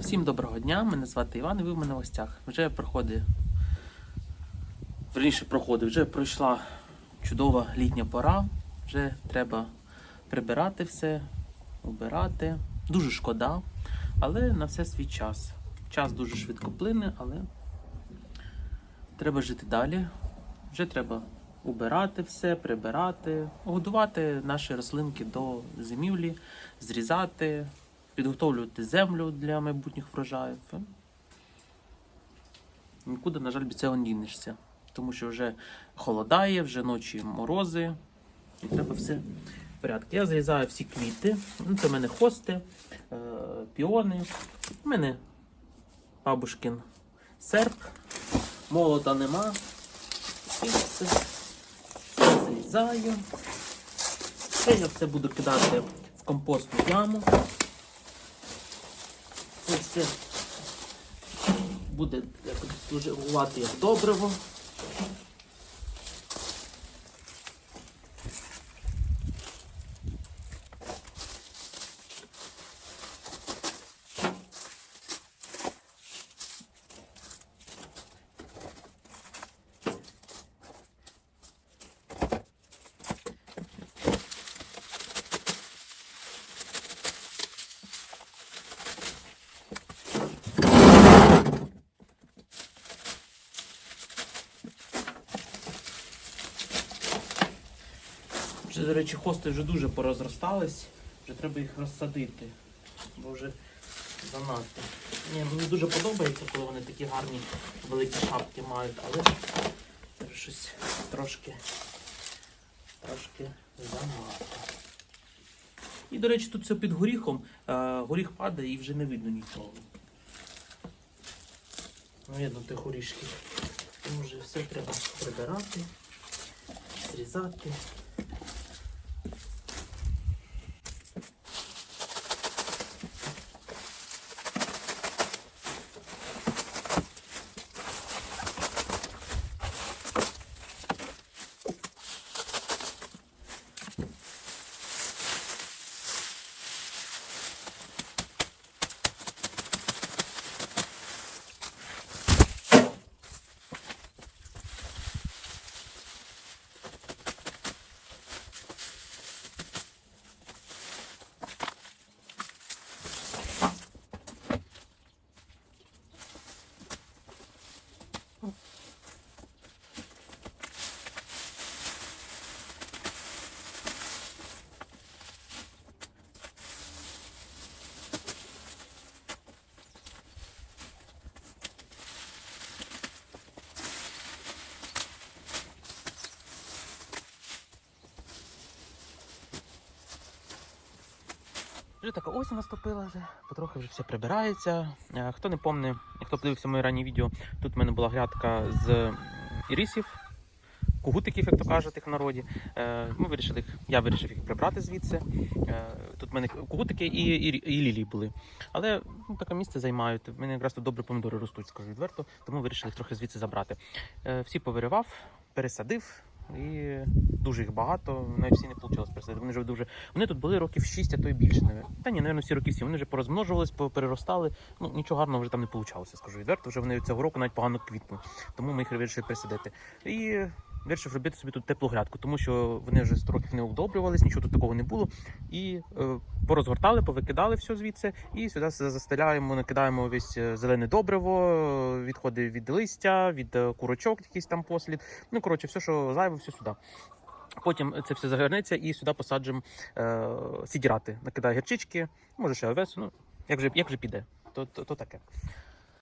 Всім доброго дня, мене звати Іван і ви в мене в гостях. Вже проходить, верніше проходить, вже пройшла чудова літня пора. Вже треба прибирати все, убирати. Дуже шкода, але на все свій час. Час дуже швидко плине, але треба жити далі. Вже треба убирати все, прибирати, годувати наші рослинки до зимівлі, зрізати, підготовлювати землю для майбутніх врожаїв. Нікуди, на жаль, від цього не дінешся. Тому що вже холодає, вже ночі морози, і треба все в порядку. Я зрізаю всі квіти. Ну, це в мене хости, е, піони. У мене бабушкин серп, молота нема. І все зрізаю. Це я все буду кидати в компостну яму. Все буде як служувати як добриво. Вже, до речі, хости вже дуже порозростались, вже треба їх розсадити, бо вже занадто. Ні, мені дуже подобається, коли вони такі гарні великі шапки мають, але це щось трошки, трошки занадто. І, до речі, тут все під горіхом, е, горіх падає і вже не видно нічого. Ну, видно тих горішків. Тому вже все треба прибирати, зрізати. Вже така осінь наступила, потрохи вже все прибирається. Е, Хто не пам'ятає, хто подивився моє раннє відео, тут в мене була грядка з ірисів, кугутиків, як то кажуть, їх в народі. Е, Ми вирішили, я вирішив їх прибрати звідси. Е, Тут в мене кугутики і, і, і лілії були. Але ну, таке місце займають. В мене якраз тут добре помідори ростуть, скажу відверто, тому вирішили їх трохи звідси забрати. Всі повиривав, пересадив. І дуже їх багато, навіть всі не вийшло пересадити. Вони вже дуже вони тут були років 6, а то й більше. Та ні, навіть всі роки 7. Вони вже порозмножувались, переростали. Ну нічого гарного вже там не вийшло, скажу відверто. Вже вони цього року навіть погано квітнули. Тому ми їх вирішили пересадити. І вирішив робити собі тут теплу грядку, тому що вони вже 100 років не обдобрювались, нічого тут такого не було. І е, порозгортали, повикидали все звідси, і сюди застеляємо, накидаємо весь е, зелене добриво, відходи від листя, від е, курочок, якийсь там послід. Ну коротше, все, що зайве, все сюди. Потім це все загорнеться і сюди посаджимо е, сідірати. Накидаю гірчички, може ще овес, ну як же, як же піде, то, то, то таке.